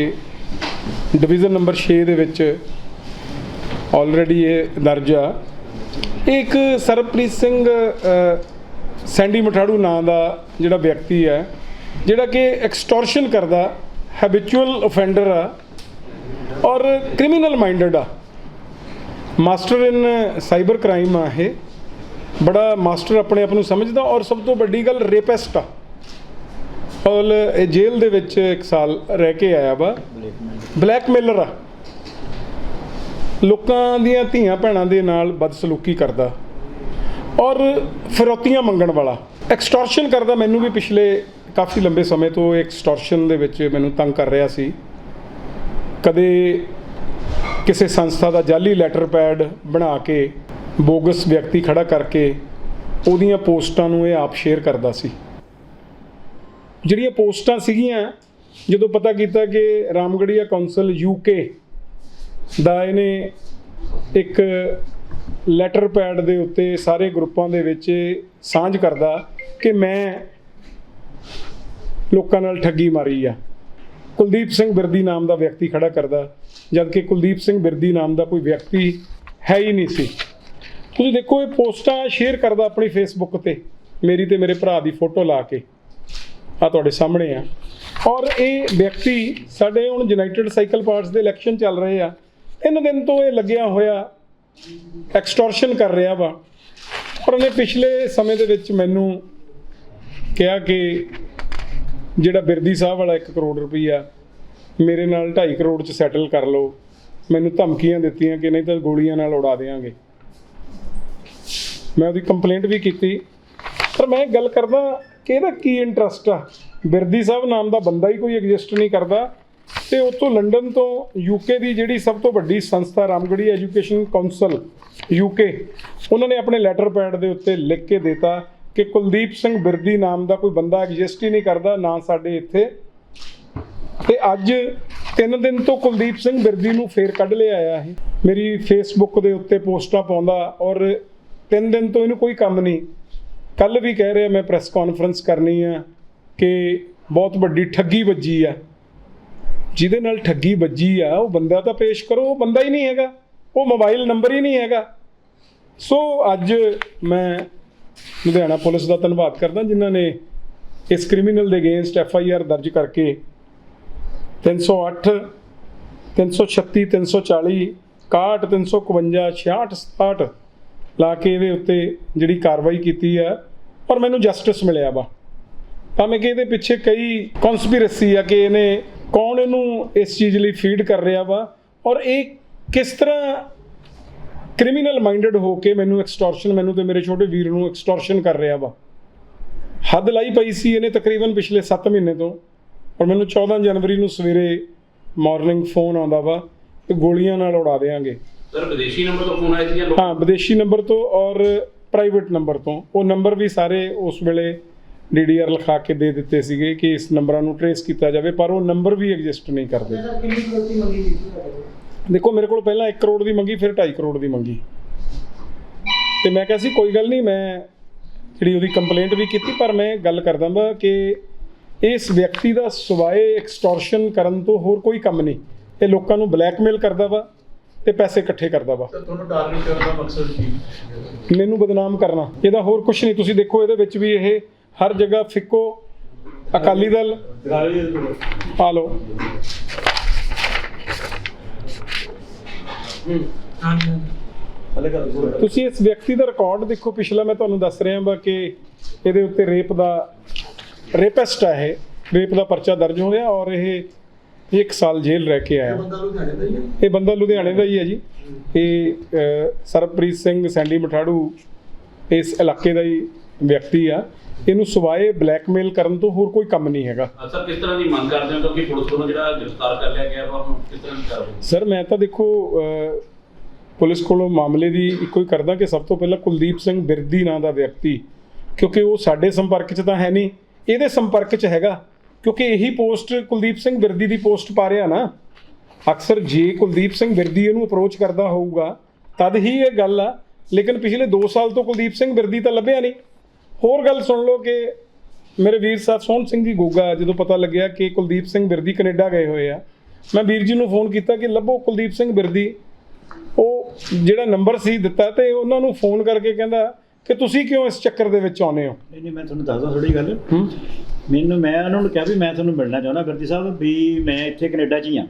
ਡਿਵੀਜ਼ਨ ਨੰਬਰ 6 ਦੇ ਵਿੱਚ ਆਲਰੇਡੀ ਇਹ ਦਰਜ ਆ। ਇਹ ਇੱਕ ਸਰਪ੍ਰੀਤ ਸਿੰਘ ਸੈਂਡੀ ਮਠਾੜੂ ਨਾਂ ਦਾ ਜਿਹੜਾ ਵਿਅਕਤੀ ਹੈ ਜਿਹੜਾ ਕਿ ਐਕਸਟੋਰਸ਼ਨ ਕਰਦਾ ਹੈਬਿਚੁਅਲ ਅਫੈਂਡਰ ਆ ਔਰ ਕ੍ਰਿਮੀਨਲ ਮਾਈਂਡਡ ਆ। ਮਾਸਟਰ ਇਨ ਸਾਈਬਰ ਕ੍ਰਾਈਮ ਆ ਇਹ। ਬੜਾ ਮਾਸਟਰ ਆਪਣੇ ਆਪ ਨੂੰ ਸਮਝਦਾ ਔਰ ਸਭ ਤੋਂ ਵੱਡੀ ਗੱਲ ਰੇਪਿਸਟ ਆ। ਔਰ ਇਹ ਜੇਲ੍ਹ ਦੇ ਵਿੱਚ ਇੱਕ ਸਾਲ ਰਹਿ ਕੇ ਆਇਆ ਵਾ। ਬਲੈਕਮੇਲਰ ਆ। ਲੋਕਾਂ ਦੀਆਂ ਧੀਆਂ ਭੈਣਾਂ ਦੇ ਨਾਲ ਬਦਸਲੂਕੀ ਕਰਦਾ। ਔਰ ਫਿਰੌਤੀਆਂ ਮੰਗਣ ਵਾਲਾ। ਐਕਸਟੋਰਸ਼ਨ ਕਰਦਾ ਮੈਨੂੰ ਵੀ ਪਿਛਲੇ ਕਾਫੀ ਲੰਬੇ ਸਮੇਂ ਤੋਂ ਐਕਸਟੋਰਸ਼ਨ ਦੇ ਵਿੱਚ ਮੈਨੂੰ ਤੰਗ ਕਰ ਰਿਹਾ ਸੀ। ਕਦੇ ਕਿਸੇ ਸੰਸਥਾ ਦਾ ਜਾਲੀ ਲੈਟਰ ਪੈਡ ਬਣਾ ਕੇ ਬੋਗਸ ਵਿਅਕਤੀ ਖੜਾ ਕਰਕੇ ਉਹਦੀਆਂ ਪੋਸਟਾਂ ਨੂੰ ਇਹ ਆਪ ਸ਼ੇਅਰ ਕਰਦਾ ਸੀ। ਜਿਹੜੀਆਂ ਪੋਸਟਾਂ ਸੀਗੀਆਂ, ਜਦੋਂ ਪਤਾ ਕੀਤਾ ਕਿ ਰਾਮਗੜੀਆ ਕੌਂਸਲ ਯੂਕੇ ਦਾ ਇਹਨੇ ਇੱਕ ਲੈਟਰ ਪੈਡ ਦੇ ਉੱਤੇ ਸਾਰੇ ਗਰੁੱਪਾਂ ਦੇ ਵਿੱਚ ਸਾਂਝ ਕਰਦਾ ਕਿ ਮੈਂ ਲੋਕਾਂ ਨਾਲ ਠੱਗੀ ਮਾਰੀ ਆ। ਕੁਲਦੀਪ ਸਿੰਘ ਬਿਰਦੀ ਨਾਮ ਦਾ ਵਿਅਕਤੀ ਖੜਾ ਕਰਦਾ। ਜਦ ਕਿ ਕੁਲਦੀਪ ਸਿੰਘ ਬਿਰਦੀ ਨਾਮ ਦਾ ਕੋਈ ਵਿਅਕਤੀ ਹੈ ਹੀ ਨਹੀਂ ਸੀ। ਤੁਸੀਂ ਦੇਖੋ, ਇਹ ਪੋਸਟਾਂ ਸ਼ੇਅਰ ਕਰਦਾ ਆਪਣੀ ਫੇਸਬੁੱਕ ਤੇ, ਮੇਰੀ ਤੇ ਮੇਰੇ ਭਰਾ ਦੀ ਫੋਟੋ ਲਾ ਕੇ। ਆ ਤੁਹਾਡੇ ਸਾਹਮਣੇ ਆ। ਔਰ ਇਹ ਵਿਅਕਤੀ ਸਾਡੇ ਹੁਣ ਯੂਨਾਈਟਿਡ ਸਾਈਕਲ ਪਾਰਟਸ ਦੇ ਇਲੈਕਸ਼ਨ ਚੱਲ ਰਹੇ ਆ। ਤਿੰਨ ਦਿਨ ਤੋਂ ਇਹ ਲੱਗਿਆ ਹੋਇਆ ਐਕਸਟੋਰਸ਼ਨ ਕਰ ਰਿਹਾ ਵਾ। ਪਰ ਉਹਨੇ ਪਿਛਲੇ ਸਮੇਂ ਦੇ ਵਿੱਚ ਮੈਨੂੰ ਕਿਹਾ ਕਿ ਜਿਹੜਾ ਬਿਰਦੀ ਸਾਹਿਬ ਵਾਲਾ 1 ਕਰੋੜ ਰੁਪਈਆ, ਮੇਰੇ ਨਾਲ 2.5 ਕਰੋੜ ਚ ਸੈਟਲ ਕਰ ਲਓ। ਮੈਨੂੰ ਧਮਕੀਆਂ ਦਿੱਤੀਆਂ ਕਿ ਨਹੀਂ ਤਾਂ ਗੋਲੀਆਂ ਨਾਲ ਉਡਾ ਦੇਵਾਂਗੇ। ਮੈਂ ਉਹਦੀ ਕੰਪਲੇਂਟ ਵੀ ਕੀਤੀ। ਪਰ ਮੈਂ ਇੱਕ ਗੱਲ ਕਰਦਾ, ਕਿ ਇਹਦਾ ਕੀ ਇੰਟਰਸਟ ਆ? ਬਿਰਦੀ ਸਾਹਿਬ ਨਾਮ ਦਾ ਬੰਦਾ ਹੀ ਕੋਈ ਐਗਜ਼ਿਸਟ ਨਹੀਂ ਕਰਦਾ। ਤੇ ਉੱਥੋਂ ਲੰਡਨ ਤੋਂ ਯੂਕੇ ਦੀ ਜਿਹੜੀ ਸਭ ਤੋਂ ਵੱਡੀ ਸੰਸਥਾ ਰਾਮਗੜੀ ਐਜੂਕੇਸ਼ਨ ਕਾਉਂਸਲ ਯੂਕੇ ਉਹਨਾਂ ਨੇ ਆਪਣੇ ਲੈਟਰ ਪੈਡ ਦੇ ਉੱਤੇ ਲਿਖ ਕੇ ਦਿੱਤਾ ਕਿ ਕੁਲਦੀਪ ਸਿੰਘ ਬਿਰਦੀ ਨਾਮ ਦਾ ਕੋਈ ਬੰਦਾ ਐਗਜ਼ਿਸਟ ਹੀ ਨਹੀਂ ਕਰਦਾ, ਨਾ ਸਾਡੇ ਇੱਥੇ। ਤੇ ਅੱਜ ਤਿੰਨ ਦਿਨ ਤੋਂ ਕੁਲਦੀਪ ਸਿੰਘ ਬਿਰਦੀ ਨੂੰ ਫੇਰ ਕੱਢ ਲਿਆ ਆਇਆ ਹੈ ਮੇਰੀ ਫੇਸਬੁੱਕ ਦੇ ਉੱਤੇ ਪੋਸਟਾਂ ਪਾਉਂਦਾ ਔਰ ਤਿੰਨ ਦਿਨ ਤੋਂ ਇਹਨੂੰ ਕੋਈ ਕੰਮ ਨਹੀਂ। ਕੱਲ ਵੀ ਕਹਿ ਰਿਹਾ ਮੈਂ ਪ੍ਰੈਸ ਕਾਨਫਰੰਸ ਕਰਨੀ ਆ ਕਿ ਬਹੁਤ ਵੱਡੀ ਠੱਗੀ ਵੱਜੀ ਆ। ਜਿਹਦੇ ਨਾਲ ਠੱਗੀ ਵੱਜੀ ਆ, ਉਹ ਬੰਦਾ ਤਾਂ ਪੇਸ਼ ਕਰੋ, ਉਹ ਬੰਦਾ ਹੀ ਨਹੀਂ ਹੈਗਾ। ਉਹ ਮੋਬਾਈਲ ਨੰਬਰ ਹੀ ਨਹੀਂ ਹੈਗਾ। ਸੋ ਅੱਜ ਮੈਂ ਲੁਧਿਆਣਾ ਪੁਲਿਸ ਦਾ ਧੰਨਵਾਦ ਕਰਦਾ, ਜਿਨ੍ਹਾਂ ਨੇ ਇਸ ਕ੍ਰਿਮੀਨਲ ਦੇ ਅਗੇਂਸਟ ਐਫ ਆਈ ਆਰ ਦਰਜ ਕਰਕੇ 308 336 340 61 352 66 67 ਲਾ ਕੇ ਇਹਦੇ ਉੱਤੇ ਜਿਹੜੀ ਕਾਰਵਾਈ ਕੀਤੀ ਆ, ਪਰ ਮੈਨੂੰ ਜਸਟਿਸ ਮਿਲਿਆ ਵਾ। ਭਾਵੇਂ ਕਿ ਇਹਦੇ ਪਿੱਛੇ ਕਈ ਕਨਸਪੀਰੇਸੀ ਆ ਕਿ ਇਹਨੇ ਕੌਣ ਇਹਨੂੰ ਇਸ ਚੀਜ਼ ਲਈ ਫੀਡ ਕਰ ਰਿਹਾ ਵਾ, ਔਰ ਇਹ ਕਿਸ ਤਰ੍ਹਾਂ ਕ੍ਰਿਮੀਨਲ ਮਾਈਂਡਡ ਹੋ ਕੇ ਮੈਨੂੰ ਐਕਸਟੋਰਸ਼ਨ ਮੈਨੂੰ ਤੇ ਮੇਰੇ ਛੋਟੇ ਵੀਰ ਨੂੰ ਐਕਸਟੋਰਸ਼ਨ ਕਰ ਰਿਹਾ ਵਾ। ਹੱਦ ਲਾਈ ਪਈ ਸੀ ਇਹਨੇ ਤਕਰੀਬਨ ਪਿਛਲੇ 7 ਮਹੀਨੇ ਤੋਂ ਔਰ ਮੈਨੂੰ 14 ਜਨਵਰੀ ਨੂੰ ਸਵੇਰੇ ਮਾਰਨਿੰਗ ਫੋਨ ਆਉਂਦਾ ਵਾ ਕਿ ਗੋਲੀਆਂ ਨਾਲ ਉਡਾ ਦੇਾਂਗੇ ਸਰ ਵਿਦੇਸ਼ੀ ਨੰਬਰ ਤੋਂ ਫੋਨ ਆਇਆ ਸੀ ਜਾਂ ਹਾਂ ਵਿਦੇਸ਼ੀ ਨੰਬਰ ਤੋਂ ਔਰ ਪ੍ਰਾਈਵੇਟ ਨੰਬਰ ਤੋਂ। ਉਹ ਨੰਬਰ ਵੀ ਸਾਰੇ ਉਸ ਵੇਲੇ ਡੀਡੀਆਰ ਲਿਖਾ ਕੇ ਦੇ ਦਿੱਤੇ ਸੀਗੇ ਕਿ ਇਸ ਨੰਬਰਾਂ ਨੂੰ ਟਰੇਸ ਕੀਤਾ ਜਾਵੇ ਪਰ ਉਹ ਨੰਬਰ ਵੀ ਐਗਜ਼ਿਸਟ ਨਹੀਂ ਕਰਦੇ। ਦੇਖੋ ਮੇਰੇ ਕੋਲ ਪਹਿਲਾਂ 1 ਕਰੋੜ ਦੀ ਮੰਗੀ ਫਿਰ 2.5 ਕਰੋੜ ਦੀ ਮੰਗੀ। ਤੇ ਮੈਂ ਕਿਹਾ ਸੀ ਕੋਈ ਗੱਲ ਨਹੀਂ ਮੈਂ ਜਿਹੜੀ ਉਹਦੀ ਕੰਪਲੇਂਟ ਵੀ ਕੀਤੀ ਪਰ ਮੈਂ ਗੱਲ ਕਰਦਾ ਵਾ ਕਿ ਇਸ ਵਿਅਕਤੀ ਦਾ ਸਵਾਏ ਐਕਸਟੋਰਸ਼ਨ ਕਰਨ ਤੋਂ ਹੋਰ ਕੋਈ ਕੰਮ ਨਹੀਂ। ਇਹ ਲੋਕਾਂ ਨੂੰ ਬਲੈਕਮੇਲ ਕਰਦਾ ਵਾ ਤੇ ਪੈਸੇ ਇਕੱਠੇ ਕਰਦਾ ਵਾ। ਤੁਹਾਨੂੰ ਟਾਰਗੇਟ ਕਰਨ ਦਾ ਮਕਸਦ ਕੀ? ਮੈਨੂੰ ਬਦਨਾਮ ਕਰਨਾ। ਇਹਦਾ ਹੋਰ ਕੁਝ ਨਹੀਂ। ਤੁਸੀਂ ਦੇਖੋ ਇਹਦੇ ਵਿੱਚ ਵੀ ਇਹ ਹਰ ਜਗ੍ਹਾ ਫਿੱਕੋ ਅਕਾਲੀ ਦਲ। ਆ ਲਓ। ਤੁਸੀਂ ਇਸ ਵਿਅਕਤੀ ਦਾ ਰਿਕਾਰਡ ਦੇਖੋ ਪਿਛਲਾ ਮੈਂ ਤੁਹਾਨੂੰ ਦੱਸ ਰਿਹਾ ਹਾਂ ਕਿ ਇਹਦੇ ਉੱਤੇ ਰੇਪ ਦਾ ਰੇਪਿਸਟ ਹੈ ਇਹ। ਰੇਪ ਦਾ ਪਰਚਾ ਦਰਜ ਹੋ ਗਿਆ ਔਰ ਇਹ ਇੱਕ ਸਾਲ ਜੇਲ੍ਹ ਰਹਿ ਕੇ ਆਇਆ। ਇਹ ਬੰਦਾ ਲੁਧਿਆਣੇ ਦਾ ਹੀ ਹੈ ਜੀ। ਇਹ ਅਹ, ਸਰਬਪ੍ਰੀਤ ਸਿੰਘ ਸੈਂਡੀ ਮਠਾੜੂ ਇਸ ਇਲਾਕੇ ਦਾ ਹੀ ਵਿਅਕਤੀ ਆ ਇਹਨੂੰ ਸਵਾਏ ਬਲੈਕਮੇਲ ਕਰਨ ਤੋਂ ਹੋਰ ਕੋਈ ਕੰਮ ਨਹੀਂ ਹੈਗਾ। ਸਰ ਕਿਸ ਤਰ੍ਹਾਂ ਦੀ ਮੰਗ ਕਰਦੇ ਹੋ? ਕਿਉਂਕਿ ਪੁਲਿਸ ਵੱਲੋਂ ਜਿਹੜਾ ਗ੍ਰਿਫਤਾਰ ਕਰ ਲਿਆ ਗਿਆ ਵਾ ਹੁਣ ਕਿਸ ਤਰ੍ਹਾਂ ਦੀ ਕਾਰਵਾਈ? ਸਰ ਮੈਂ ਤਾਂ ਦੇਖੋ ਪੁਲਿਸ ਕੋਲੋਂ ਮਾਮਲੇ ਦੀ ਇੱਕੋ ਹੀ ਕਰਦਾ ਕਿ ਸਭ ਤੋਂ ਪਹਿਲਾਂ ਕੁਲਦੀਪ ਸਿੰਘ ਬਿਰਦੀ ਨਾਂ ਦਾ ਵਿਅਕਤੀ ਕਿਉਂਕਿ ਉਹ ਸਾਡੇ ਸੰਪਰਕ 'ਚ ਤਾਂ ਹੈ ਨਹੀਂ ਇਹਦੇ ਸੰਪਰਕ 'ਚ ਹੈਗਾ ਕਿਉਂਕਿ ਇਹੀ ਪੋਸਟ ਕੁਲਦੀਪ ਸਿੰਘ ਬਿਰਦੀ ਦੀ ਪੋਸਟ ਪਾ ਰਿਹਾ ਨਾ। ਅਕਸਰ ਜੇ ਕੁਲਦੀਪ ਸਿੰਘ ਬਿਰਦੀ ਇਹਨੂੰ ਅਪਰੋਚ ਕਰਦਾ ਹੋਊਗਾ ਤਦ ਹੀ ਇਹ ਗੱਲ ਆ ਲੇਕਿਨ ਪਿਛਲੇ 2 ਸਾਲ ਤੋਂ ਕੁਲਦੀਪ ਸਿੰਘ ਬਿਰਦੀ ਤਾਂ ਲੱਭਿਆ ਨਹੀਂ। ਹੋਰ ਗੱਲ ਸੁਣ ਲਓ ਕਿ ਮੇਰੇ ਵੀਰ ਸਾਹਿਬ ਸੋਹਣ ਸਿੰਘ ਜੀ ਗੋਗਾ ਜਦੋਂ ਪਤਾ ਲੱਗਿਆ ਕਿ ਕੁਲਦੀਪ ਸਿੰਘ ਬਿਰਦੀ ਕੈਨੇਡਾ ਗਏ ਹੋਏ ਆ ਮੈਂ ਵੀਰ ਜੀ ਨੂੰ ਫੋਨ ਕੀਤਾ ਕਿ ਲੱਭੋ ਕੁਲਦੀਪ ਸਿੰਘ ਬਿਰਦੀ। ਉਹ ਜਿਹੜਾ ਨੰਬਰ ਸੀ ਦਿੱਤਾ ਤੇ ਉਹਨਾਂ ਨੂੰ ਫੋਨ ਕਰਕੇ ਕਹਿੰਦਾ ਕਿ ਤੁਸੀਂ ਕਿਉਂ ਇਸ ਚੱਕਰ ਦੇ ਵਿੱਚ ਆਉਨੇ ਹੋ? ਨਹੀਂ ਨਹੀਂ ਮੈਂ ਤੁਹਾਨੂੰ ਦੱਸਦਾ ਥੋੜੀ ਗੱਲ। ਮੈਨੂੰ ਮੈਂ ਉਹਨਾਂ ਨੂੰ ਕਿਹਾ ਵੀ ਮੈਂ ਤੁਹਾਨੂੰ ਮਿਲਣਾ ਚਾਹੁੰਦਾ ਗੁਰਦੀ ਸਾਹਿਬ ਵੀ ਮੈਂ ਇੱਥੇ ਕੈਨੇਡਾ 'ਚ ਹੀ ਆ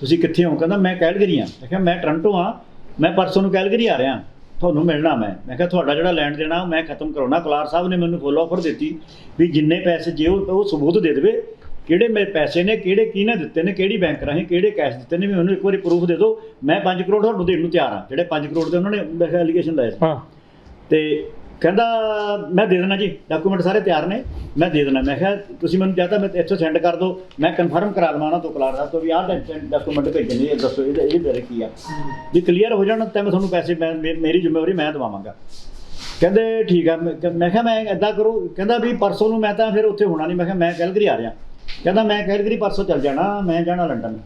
ਤੁਸੀਂ ਕਿੱਥੇ ਹੋ? ਕਹਿੰਦਾ ਮੈਂ ਕੈਲਗਰੀ ਆ ਮੈਂ ਕਿਹਾ ਮੈਂ ਟੋਰਾਂਟੋ ਆ ਮੈਂ ਪਰਸੋਂ ਨੂੰ ਕੈਲਗਰੀ ਆ ਰਿਹਾ। ਤੁਹਾਨੂੰ ਮਿਲਣਾ ਮੈਂ। ਮੈਂ ਕਿਹਾ ਤੁਹਾਡਾ ਜਿਹੜਾ ਲੈਣ ਦੇਣਾ ਉਹ ਮੈਂ ਖਤਮ ਕਰਾਉਣਾ। ਕਲਾਰ ਸਾਹਿਬ ਨੇ ਮੈਨੂੰ ਫੁੱਲ ਆਫਰ ਦਿੱਤੀ ਵੀ ਜਿੰਨੇ ਪੈਸੇ ਜੇ ਉਹ ਸਬੂਤ ਦੇ ਦੇਵੇ ਕਿਹੜੇ ਮੇਰੇ ਪੈਸੇ ਨੇ ਕਿਹੜੇ ਕਿਹਨੇ ਦਿੱਤੇ ਨੇ ਕਿਹੜੀ ਬੈਂਕ ਰਾਹੀਂ ਕਿਹੜੇ ਕੈਸ਼ ਦਿੱਤੇ ਨੇ ਵੀ ਮੈਨੂੰ ਇੱਕ ਵਾਰੀ ਪ੍ਰੂਫ ਦੇ ਦਿਓ। ਮੈਂ 5 ਕਰੋੜ ਤੁਹਾਨੂੰ ਦੇਣ ਨੂੰ ਤਿਆਰ ਆ ਜਿਹੜੇ 5 ਕਰੋੜ ਦੇ ਉਹਨਾਂ ਨੇ ਐਲੀਗੇਸ਼ਨ ਲਾਏ ਸੀ। ਹਾਂ। ਤੇ ਕਹਿੰਦਾ, ਮੈਂ ਦੇ ਦੇਣਾ ਜੀ ਡਾਕੂਮੈਂਟ ਸਾਰੇ ਤਿਆਰ ਨੇ, ਮੈਂ ਦੇ ਦੇਣਾ ਮੈਂ ਕਿਹਾ, ਤੁਸੀਂ ਮੈਨੂੰ ਕਹਤਾ ਮੈਂ ਇੱਥੋਂ ਸੈਂਡ ਕਰ ਦਿਓ, ਮੈਂ ਕਨਫਰਮ ਕਰਾ ਲਵਾਂ ਉਹਨਾਂ ਤੋਂ ਕਲਾਰ ਸਾਹਿਬ ਤੋਂ ਵੀ ਆਹ ਡਾਕੂਮੈਂਟ ਭੇਜਣੇ ਇਹ ਦੱਸੋ, ਇਹਦੇ ਇਹ ਬਾਰੇ ਕੀ ਆ? ਜੇ ਕਲੀਅਰ ਹੋ ਜਾਣ, ਤਾਂ ਮੈਂ ਤੁਹਾਨੂੰ ਪੈਸੇ, ਮੈਂ ਮੇ- ਮੇਰੀ ਜ਼ਿੰਮੇਵਾਰੀ ਮੈਂ ਦਵਾਵਾਂਗਾ। ਕਹਿੰਦੇ, ਠੀਕ ਆ। ਮੈਂ ਕਿਹਾ- ਮੈਂ ਕਿਹਾ, ਮੈਂ ਏਦਾਂ ਕਰੋ। ਕਹਿੰਦਾ ਵੀ ਪਰਸੋਂ ਨੂੰ ਮੈਂ ਤਾਂ ਫਿਰ ਉੱਥੇ ਹੋਣਾ ਨਹੀਂ ਮੈਂ ਕਿਹਾ, ਮੈਂ ਕੈਲਗਰੀ ਆ ਰਿਹਾ। ਕਹਿੰਦਾ, ਮੈਂ ਕੈਲਗਰੀ ਪਰਸੋਂ ਚੱਲ ਜਾਣਾ, ਮੈਂ ਜਾਣਾ ਲੰਡਨ।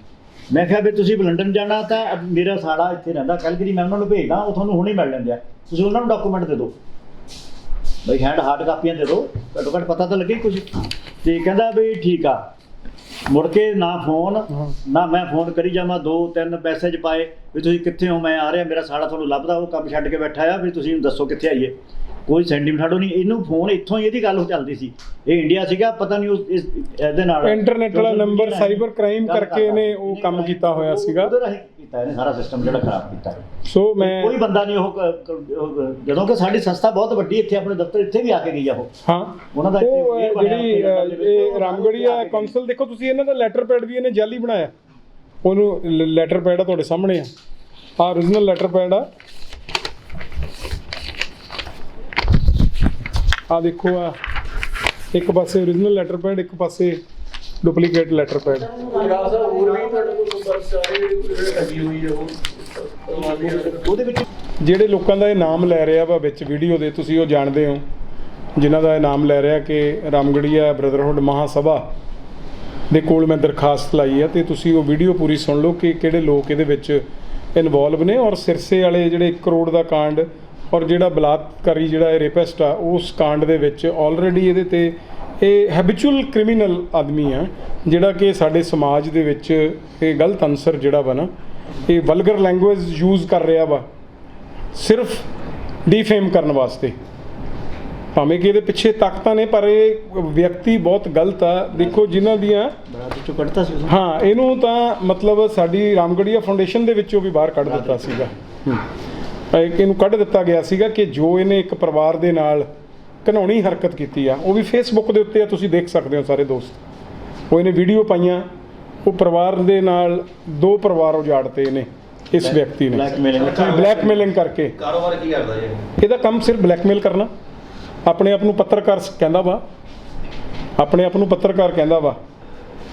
ਮੈਂ ਕਿਹਾ, ਵੀ ਤੁਸੀਂ ਲੰਡਨ ਜਾਣਾ ਤਾਂ ਮੇਰਾ ਸਾਲਾ ਇੱਥੇ ਰਹਿੰਦਾ, ਕੈਲਗਰੀ ਮੈਂ ਉਹਨਾਂ ਨੂੰ ਭੇਜਦਾ, ਉਹ ਤੁਹਾਨੂੰ ਹੁਣੇ ਮਿਲ ਲੈਂਦੇ ਆ। ਤੁਸੀਂ ਉਹਨਾਂ ਨੂੰ ਡਾਕੂਮੈਂਟ ਦੇ ਦਿਓ। ਬਈ ਹੈਂਡ ਹਾਰਡ ਕਾਪੀਆਂ ਦੇ ਦਿਓ। ਘੱਟੋ ਘੱਟ ਪਤਾ ਤਾਂ ਲੱਗੇ ਕੁਝ ਤੇ ਕਹਿੰਦਾ ਵੀ ਠੀਕ ਆ। ਮੁੜ ਕੇ ਨਾ ਫੋਨ ਨਾ ਮੈਂ ਫੋਨ ਕਰੀ ਜਾਵਾਂ, ਦੋ, ਤਿੰਨ ਮੈਸੇਜ ਪਾਏ ਵੀ ਤੁਸੀਂ ਕਿੱਥੇ ਹੋ, ਮੈਂ ਆ ਰਿਹਾ, ਮੇਰਾ ਸਾਲਾ ਤੁਹਾਨੂੰ ਲੱਭਦਾ, ਉਹ ਕੰਮ ਛੱਡ ਕੇ ਬੈਠਾ ਆ, ਵੀ ਤੁਸੀਂ ਦੱਸੋ ਕਿੱਥੇ ਆਈਏ। ਕੋਈ ਸੈਂਟੀਮੈਂਟ ਨਹੀਂ ਇਹਨੂੰ ਫੋਨ ਇੱਥੋਂ ਹੀ ਇਹਦੀ ਗੱਲ ਚੱਲਦੀ ਸੀ। ਇਹ ਇੰਡੀਆ ਸੀਗਾ ਪਤਾ ਨਹੀਂ ਉਸ ਇਸ ਇਹਦੇ ਨਾਲ ਇੰਟਰਨੈਟ ਵਾਲਾ ਨੰਬਰ ਸਾਈਬਰ ਕ੍ਰਾਈਮ ਕਰਕੇ ਇਹਨੇ। ਉਹ ਕੰਮ ਕੀਤਾ ਹੋਇਆ ਸੀਗਾ। ਉਹਦੇ ਰਾਹੀਂ ਕੀਤਾ ਇਹਨੇ ਸਾਰਾ ਸਿਸਟਮ ਜਿਹੜਾ ਖਰਾਬ ਕੀਤਾ। ਸੋ ਮੈਂ ਕੋਈ ਬੰਦਾ ਨਹੀਂ ਉਹ ਜਦੋਂ ਕਿ ਸਾਡੀ ਸੰਸਥਾ ਬਹੁਤ ਵੱਡੀ ਇੱਥੇ ਆਪਣੇ ਦਫ਼ਤਰ ਇੱਥੇ ਵੀ ਆ ਕੇ ਗਈ ਆ ਉਹ। ਹਾਂ। ਉਹਨਾਂ ਦਾ ਜਿਹੜੀ ਇਹ ਰਾਮਗੜੀਆ ਕੌਂਸਲ ਦੇਖੋ ਤੁਸੀਂ ਇਹਨਾਂ ਦਾ ਲੈਟਰ ਪੈਡ ਵੀ ਇਹਨੇ ਜਾਲੀ ਬਣਾਇਆ। ਉਹਨੂੰ ਲੈਟਰ ਪੈਡ ਆ ਤੁਹਾਡੇ ਸਾਹਮਣੇ ਆ। ਆ origignal ਲੈਟਰ ਪੈਡ ਆ। ਆ ਦੇਖੋ ਆ, ਇੱਕ ਪਾਸੇ origignal ਲੈਟਰ ਪੈਡ ਇੱਕ ਪਾਸੇ ਡੁਪਲੀਕੇਟ ਲੈਟਰ ਪੈਡ ਜਿਹੜੇ ਲੋਕਾਂ ਦਾ ਇਹ ਨਾਮ ਲੈ ਰਿਹਾ ਵਾ ਵਿੱਚ ਵੀਡੀਓ ਦੇ, ਤੁਸੀਂ ਉਹ ਜਾਣਦੇ ਹੋ। ਜਿਨ੍ਹਾਂ ਦਾ ਇਹ ਨਾਮ ਲੈ ਰਿਹਾ ਕਿ ਰਾਮਗੜੀਆ ਬ੍ਰਦਰਹੁੱਡ ਮਹਾਸਭਾ ਦੇ ਕੋਲ ਮੈਂ ਦਰਖਾਸਤ ਲਾਈ ਆ, ਤੇ ਤੁਸੀਂ ਉਹ ਵੀਡੀਓ ਪੂਰੀ ਸੁਣ ਲਓ ਕਿ ਕਿਹੜੇ ਲੋਕ ਇਹਦੇ ਵਿੱਚ ਇਨਵੋਲਵ ਨੇ ਔਰ ਸਿਰਸੇ ਵਾਲੇ ਜਿਹੜੇ 1 ਕਰੋੜ ਦਾ ਕਾਂਡ ਔਰ ਜਿਹੜਾ ਬਲਾਤਕਾਰੀ ਜਿਹੜਾ ਇਹ ਰੇਪਿਸਟ ਆ ਉਸ ਕਾਂਡ ਦੇ ਵਿੱਚ ਆਲਰੇਡੀ ਇਹਦੇ ਤੇ ਇਹ ਹੈਬਿਚੁਅਲ ਕ੍ਰਿਮੀਨਲ ਆਦਮੀ ਆ ਜਿਹੜਾ ਕਿ ਸਾਡੇ ਸਮਾਜ ਦੇ ਵਿੱਚ ਇਹ ਗਲਤ ਅਨਸਰ ਜਿਹੜਾ ਵਾ ਨਾ ਇਹ ਵਲਗਰ ਲੈਂਗੁਏਜ ਯੂਜ਼ ਕਰ ਰਿਹਾ ਵਾ ਸਿਰਫ ਡੀਫੇਮ ਕਰਨ ਵਾਸਤੇ। ਭਾਵੇਂ ਕਿ ਇਹਦੇ ਪਿੱਛੇ ਤਾਕਤਾਂ ਨੇ ਪਰ ਇਹ ਵਿਅਕਤੀ ਬਹੁਤ ਗਲਤ ਆ। ਦੇਖੋ ਜਿਨ੍ਹਾਂ ਦੀਆਂ ਚੋਂ ਕੱਢਤਾ ਸੀ ਹਾਂ ਇਹਨੂੰ ਤਾਂ ਮਤਲਬ ਸਾਡੀ ਰਾਮਗੜੀਆ ਫਾਊਂਡੇਸ਼ਨ ਦੇ ਵਿੱਚੋਂ ਵੀ ਬਾਹਰ ਕੱਢ ਦਿੱਤਾ ਸੀਗਾ। ਇਹਨੂੰ ਕੱਢ ਦਿੱਤਾ ਗਿਆ ਸੀਗਾ ਕਿ ਜੋ ਇਹਨੇ ਇੱਕ ਪਰਿਵਾਰ ਦੇ ਨਾਲ ਘਨੌਣੀ ਹਰਕਤ ਕੀਤੀ ਆ ਉਹ ਵੀ ਫੇਸਬੁੱਕ ਦੇ ਉੱਤੇ ਆ ਤੁਸੀਂ ਦੇਖ ਸਕਦੇ ਹੋ ਸਾਰੇ ਦੋਸਤ। ਉਹ ਇਹਨੇ ਵੀਡੀਓ ਪਾਈਆਂ ਉਹ ਪਰਿਵਾਰ ਦੇ ਨਾਲ ਦੋ ਪਰਿਵਾਰ ਉਜਾੜਤੇ ਇਹਨੇ ਇਸ ਵਿਅਕਤੀ ਨੇ। Blackmailing। ਬਲੈਕਮੇਲਿੰਗ ਕਰਕੇ। ਕਾਰੋਬਾਰ ਕੀ ਕਰਦਾ ਜੀ? ਇਹਦਾ ਕੰਮ ਸਿਰਫ ਬਲੈਕਮੇਲ ਕਰਨਾ। ਆਪਣੇ ਆਪ ਨੂੰ ਪੱਤਰਕਾਰ ਕਹਿੰਦਾ ਵਾ। ਆਪਣੇ ਆਪ ਨੂੰ ਪੱਤਰਕਾਰ ਕਹਿੰਦਾ ਵਾ।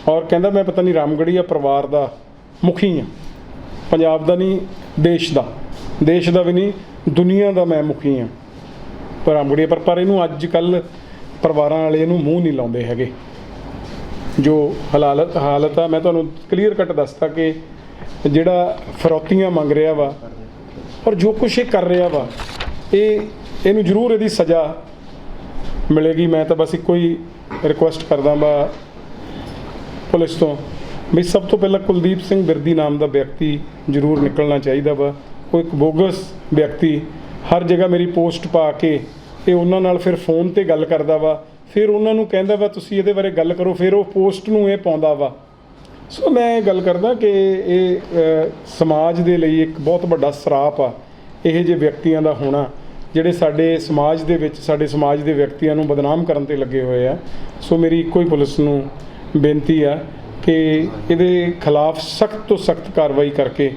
ਔਰ ਕਹਿੰਦਾ ਮੈਂ ਪਤਾ ਨਹੀਂ ਰਾਮਗੜੀਆ ਪਰਿਵਾਰ ਦਾ ਮੁਖੀ ਆ ਪੰਜਾਬ ਦਾ ਨਹੀਂ ਦੇਸ਼ ਦਾ। ਦੇਸ਼ ਦਾ ਵੀ ਨਹੀਂ, ਦੁਨੀਆ ਦਾ ਮੈਂ ਮੁਖੀ ਹਾਂ। ਪਰ ਰਾਮਗੜੀਆ ਪਰ ਪਰ ਇਹਨੂੰ ਅੱਜ ਕੱਲ ਪਰਿਵਾਰਾਂ ਵਾਲੇ ਇਹਨੂੰ ਮੂੰਹ ਨਹੀਂ ਲਾਉਂਦੇ ਹੈਗੇ। ਜੋ ਹਾਲਤ ਹਾਲਤ ਆ, ਮੈਂ ਤੁਹਾਨੂੰ ਕਲੀਅਰ ਕੱਟ ਦੱਸਤਾ ਕਿ ਜਿਹੜਾ ਫਰੋਤੀਆਂ ਮੰਗ ਰਿਹਾ ਵਾ ਔਰ ਜੋ ਕੁਛ ਇਹ ਕਰ ਰਿਹਾ ਵਾ, ਇਹ ਇਹਨੂੰ ਜ਼ਰੂਰ ਇਹਦੀ ਸਜ਼ਾ ਮਿਲੇਗੀ। ਮੈਂ ਤਾਂ ਬਸ ਇੱਕੋ ਹੀ ਰਿਕੁਐਸਟ ਕਰਦਾ ਵਾ ਪੁਲਿਸ ਤੋਂ ਵੀ ਸਭ ਤੋਂ ਪਹਿਲਾਂ ਕੁਲਦੀਪ ਸਿੰਘ ਬਿਰਦੀ ਨਾਮ ਦਾ ਵਿਅਕਤੀ ਜ਼ਰੂਰ ਨਿਕਲਣਾ ਚਾਹੀਦਾ ਵਾ। ਉਹ ਇੱਕ ਬੋਗਸ ਵਿਅਕਤੀ ਹਰ ਜਗ੍ਹਾ ਮੇਰੀ ਪੋਸਟ ਪਾ ਕੇ ਇਹ ਉਹਨਾਂ ਨਾਲ ਫਿਰ ਫੋਨ ਤੇ ਗੱਲ ਕਰਦਾ ਵਾ, ਫਿਰ ਉਹਨਾਂ ਨੂੰ ਕਹਿੰਦਾ ਵਾ, ਤੁਸੀਂ ਇਹਦੇ ਬਾਰੇ ਗੱਲ ਕਰੋ। ਫਿਰ ਉਹ ਪੋਸਟ ਨੂੰ ਇਹ ਪਾਉਂਦਾ ਵਾ। ਸੋ ਮੈਂ ਇਹ ਗੱਲ ਕਰਦਾ ਕਿ ਇਹ ਸਮਾਜ ਦੇ ਲਈ ਇੱਕ ਬਹੁਤ ਵੱਡਾ ਸਰਾਪ ਆ, ਇਹ ਜਿਹੇ ਵਿਅਕਤੀਆਂ ਦਾ ਹੋਣਾ, ਜਿਹੜੇ ਸਾਡੇ ਸਮਾਜ ਦੇ ਵਿੱਚ, ਸਾਡੇ ਸਮਾਜ ਦੇ ਵਿਅਕਤੀਆਂ ਨੂੰ ਬਦਨਾਮ ਕਰਨ ਤੇ ਲੱਗੇ ਹੋਏ ਆ। ਸੋ ਮੇਰੀ ਇੱਕੋ ਹੀ ਪੁਲਿਸ ਨੂੰ ਬੇਨਤੀ ਆ ਕਿ ਇਹਦੇ ਖਿਲਾਫ ਸਖਤ ਤੋਂ ਸਖਤ ਕਾਰਵਾਈ ਕਰਕੇ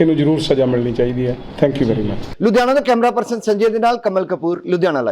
ਇਹਨੂੰ ਜ਼ਰੂਰ ਸਜ਼ਾ ਮਿਲਣੀ ਚਾਹੀਦੀ ਹੈ। Thank you very much Ludhiana ਤੋਂ ਕੈਮਰਾ ਪਰਸਨ ਸੰਜੇ ਦੇ ਨਾਲ ਕਮਲ ਕਪੂਰ, ਲੁਧਿਆਣਾ ਲਾਈਵ